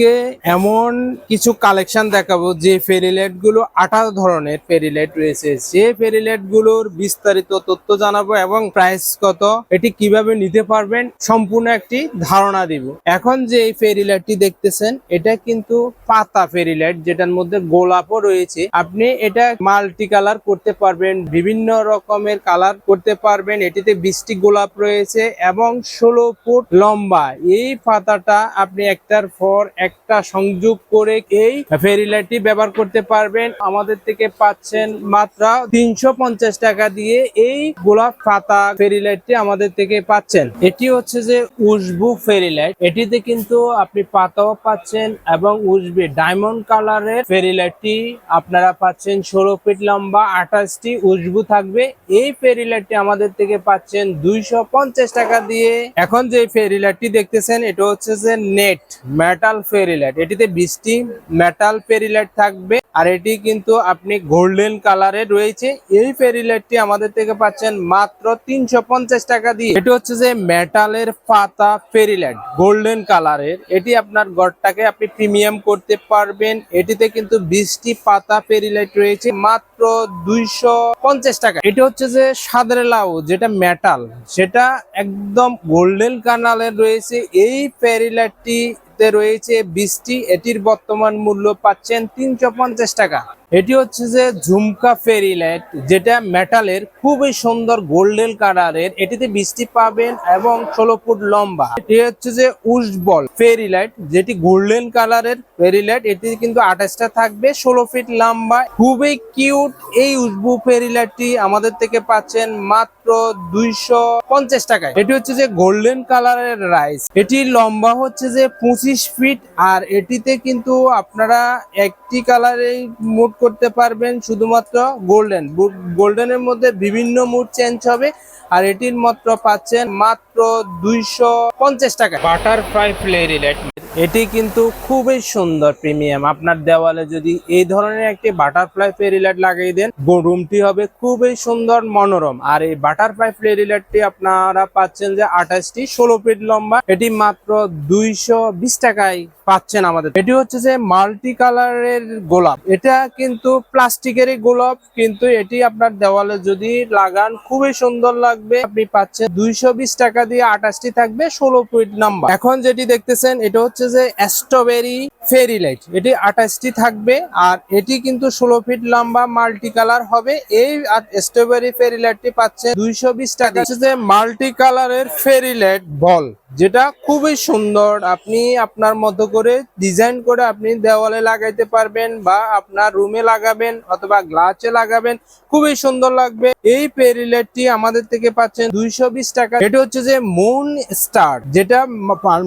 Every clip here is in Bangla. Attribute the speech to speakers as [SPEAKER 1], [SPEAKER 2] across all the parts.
[SPEAKER 1] আজকে এমন কিছু কালেকশন দেখাবো যে গুলো আঠারো ধরনের ফেরিলেট রয়েছে। যে গুলোর বিস্তারিত তথ্য জানাব এবং প্রাইস কত, এটি কীভাবে নিতে পারবেন, সম্পূর্ণ একটি ধারণা দিব। এখন যে এই ফেরিলেটটি দেখতেছেন, এটা কিন্তু পাতা ফেরিলেট যেটার মধ্যে গোলাপও রয়েছে। আপনি এটা মাল্টি কালার করতে পারবেন, বিভিন্ন রকমের কালার করতে পারবেন। এটিতে বৃষ্টি গোলাপ রয়েছে এবং ষোলো ফুট লম্বা। এই পাতাটা আপনি একটার পর একটা সংযোগ করে এই ফেরিলাইটটি ব্যবহার করতে পারবেন। আমাদের থেকে পাচ্ছেন মাত্র তিনশো পঞ্চাশ টাকা দিয়ে এই গোলাপ পাতা ফেরিলাইটটি আমাদের থেকে পাচ্ছেন। এটি হচ্ছে যে উসবু ফেরিলাইট। এটিতে কিন্তু আপনি পাতাও পাচ্ছেন এবং উসবি ডায়মন্ড কালারের ফেরিলাইটটি আপনারা পাচ্ছেন। ষোলো ফিট লম্বা, আঠাশটি উসবু থাকবে। এই ফেরিলাইটটি আমাদের থেকে পাচ্ছেন দুইশো পঞ্চাশ টাকা দিয়ে। এখন যে ফেরিলাইটটি দেখতেছেন, এটা হচ্ছে যে নেট, মেটাল ফেরিলাইট এটিতে বৃষ্টি মেটাল ফেরিলাইট থাকবে। আর এটি কিন্তু আপনি গোল্ডেন কালারের রয়েছে। এই ফেরিলাইটটি আমাদের থেকে পাচ্ছেন মাত্র তিনশো পঞ্চাশ টাকা দিয়ে। এটি হচ্ছে যে মেটালের পাতা ফেরিলাইট গোল্ডেন কালারের এটি আপনার ঘরটাকে আপনি প্রিমিয়াম করতে পারবেন। এটিতে কিন্তু বৃষ্টি পাতা ফেরিলাইট রয়েছে মাত্র দুইশো পঞ্চাশ টাকা। এটি হচ্ছে যে সাদরে লাউ যেটা মেটাল সেটা একদম গোল্ডেন কালারের রয়েছে। এই ফেরিলাইটটি তে রয়েছে বৃষ্টি এটির বর্তমান মূল্য পাচ্ছেন তিনশো পঞ্চাশ টাকা। এটি হচ্ছে যে ঝুমকা ফেরি লাইট, যেটা মেটালের খুবই সুন্দর গোল্ডেন কালারের। এটিতে বৃষ্টি পাবেন এবং ষোলো ফুট লম্বা। এটি হচ্ছে যে উসবল ফেরি লাইট, যেটি গোল্ডেন কালারের ফেরি লাইট। এটি কিন্তু আঠাশটা থাকবে, ষোলো ফিট লম্বা। খুবই কিউট এই উসবু ফেরি লাইটটি আমাদের থেকে পাচ্ছেন মাত্র দুইশো পঞ্চাশ টাকায়। এটি হচ্ছে যে গোল্ডেন কালারের রাইস। এটি লম্বা হচ্ছে যে পঁচিশ ফিট, আর এটিতে কিন্তু আপনারা একটি কালারেই মুড করতে পারবেন শুধুমাত্র গোল্ডেন। গোল্ডেনের মধ্যে বিভিন্ন মুড চেঞ্জ হবে আর এটির মাত্র পাচ্ছেন মাত্র দুইশো পঞ্চাশ টাকা। বাটারফ্লাই ফ্লেরি লাইট এটি কিন্তু খুবই সুন্দর প্রিমিয়াম। আপনার দেওয়ালে যদি এই ধরনের একটি বাটারফ্লাই ফেরি লাইট লাগিয়ে দেন রুমটি হবে খুবই সুন্দর মনোরম। আর এই বাটারফ্লাই ফেরি লাইটটি আপনারা পাচ্ছেন যে আঠাশটি ষোলো ফিট লম্বা। এটি মাত্র দুইশো বিশ টাকায় পাচ্ছেন আমাদের। এটি হচ্ছে যে মাল্টি কালারের গোলাপ। এটা কিন্তু প্লাস্টিকেরই গোলাপ, কিন্তু এটি আপনার দেওয়ালে যদি লাগান, খুবই সুন্দর লাগবে। আপনি পাচ্ছেন দুইশো বিশ টাকা দিয়ে আঠাশটি থাকবে, ষোলো ফিট নাম্বার এখন যেটি দেখতেছেন, এটা হচ্ছে যে স্ট্রবেরি ফেরি লাইট এটি আঠাশটি থাকবে, আর এটি কিন্তু ষোলো ফিট লম্বা মাল্টি কালার হবে। এই স্ট্রবেরি ফেরি লাইটটি পাচ্ছে দুইশো বিশ টাকা। যে মাল্টি কালারের ফেরি লাইট বল। যেটা খুবই সুন্দর। আপনি আপনার মতো করে ডিজাইন করে আপনি দেওয়ালে লাগাইতে পারবেন বা আপনার রুমে লাগাবেন অথবা গ্লাসে লাগাবেন। খুবই সুন্দর লাগবে। এই পেরিলেটটি আমাদের থেকে পাচ্ছেন দুইশো বিশ টাকা। এটা হচ্ছে যে মুন স্টার যেটা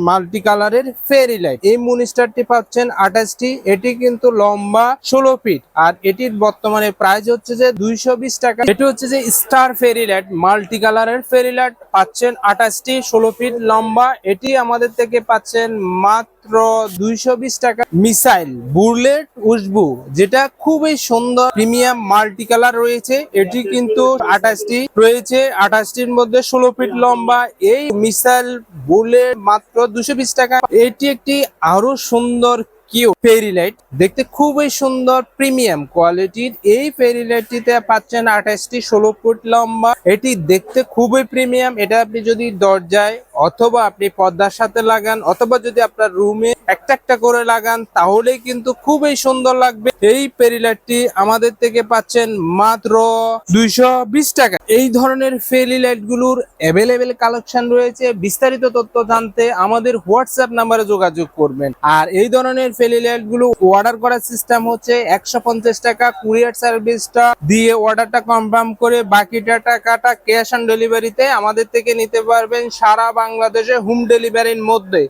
[SPEAKER 1] মাল্টি কালারের ফেরি লাইট এই মুন স্টারটি পাচ্ছেন আঠাশটি। এটি কিন্তু লম্বা ষোলো ফিট আর এটির বর্তমানে প্রাইস হচ্ছে যে দুইশো বিশ টাকা। এটি হচ্ছে যে স্টার ফেরি লাইট মাল্টি কালারের ফেরি লাইট পাচ্ছেন আঠাশটি, ষোলো ফিট লম্বা এটি আমাদের থেকে পাচ্ছেন মাত্র দুইশো বিশ টাকা। মিসাইল বুলেট উসবু, যেটা খুবই সুন্দর প্রিমিয়াম মাল্টি কালার রয়েছে। এটি কিন্তু আঠাশটি রয়েছে। আঠাশটির মধ্যে ষোলো ফিট লম্বা। এই মিসাইল বুলেট মাত্র দুশো টাকা। এটি একটি আরও সুন্দর কিউ ফেরি লাইট। দেখতে খুবই সুন্দর, প্রিমিয়াম কোয়ালিটির। এই ফেরি লাইটটিতে পাচ্ছেন আঠাশটি ষোলো ফুট লম্বা। এটি দেখতে খুবই প্রিমিয়াম। এটা আপনি যদি দরজায় অথবা আপনি পর্দার সাথে লাগান, অথবা যদি আপনার রুমে একটা একটা করে লাগান, তাহলেই কিন্তু খুবই সুন্দর লাগবে। এই পেরিলাইটটি আমাদের থেকে পাচ্ছেন মাত্র দুইশো বিশ টাকা। এই ধরনের ফেরি লাইটগুলোর অ্যাভেলেবেল কালেকশন রয়েছে। বিস্তারিত তথ্য জানতে আমাদের হোয়াটসঅ্যাপ নাম্বারে যোগাযোগ করবেন। আর এই ধরনের লাইট অর্ডার করার সিস্টেম হচ্ছে একশো পঞ্চাশ টাকা। কুরিয়ার সার্ভিসটা দিয়ে অর্ডারটা কনফার্ম করে বাকিটা টাকাটা ক্যাশ অন ডেলিভারিতে আমাদের থেকে নিতে পারবেন সারা বাংলাদেশে হোম ডেলিভারির মধ্যে।